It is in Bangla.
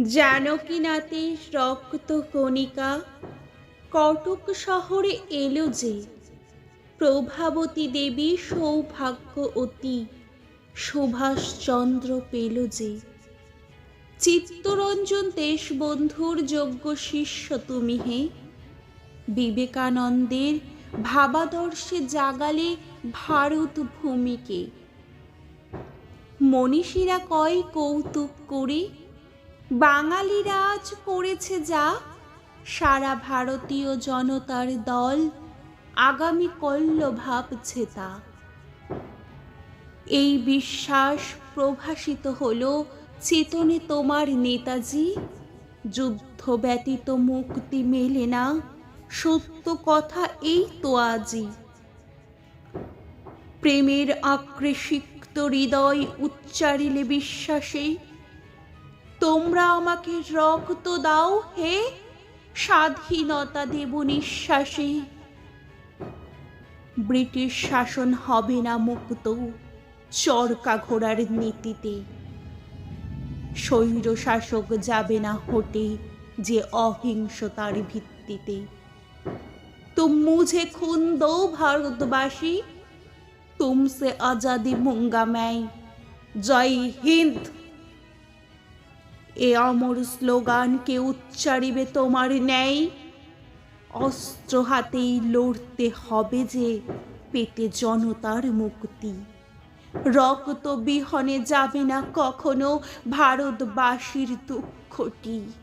জানকীনাথে রক্ত কণিকা? কটক শহরে এলো যে, প্রভাবতী দেবী সৌভাগ্য অতি, সুভাষচন্দ্র পেল যে। চিত্তরঞ্জন দেশবন্ধুর যোগ্য শিষ্য তুমি হে। বিবেকানন্দের ভাবাদর্শে জাগালে ভারত ভূমিকে। মনীষীরা কয় কৌতুক করে বাঙালিরা আজ করেছে যা, সারা ভারতীয় জনতার দল আগামী কল্য ভাবছে তা। এই বিশ্বাস প্রভাসিত হলো, চেতনে তোমার নেতাজি, যুদ্ধ ব্যতীত মুক্তি মেলে না, সত্য কথা এই তো আজই প্রেমের আক্রেসিক্ত হৃদয় উচ্চারিলে বিশ্বাসে তোমরা আমাকে রক্ত দাও হে স্বাধীনতা দেব নিঃশ্বাসে। ব্রিটিশ শাসন হবে না মুক্ত চরকা ঘোড়ার নীতিতে। স্বৈর শাসক যাবে না হটে যে অহিংসতার ভিত্তিতে। তুম মুঝে খুন দো ভারতবাসী তুমসে আজাদি মুঙ্গা ম্যাই। জয় হিন্দ! এ অমর স্লোগানকে উচ্চারিবে তোমার ন্যায়। অস্ত্র হাতেই লড়তে হবে যে পেটে জনতার মুক্তি। রক্ত বিহনে যাবে না কখনো ভারতবাসীর দুঃখটি।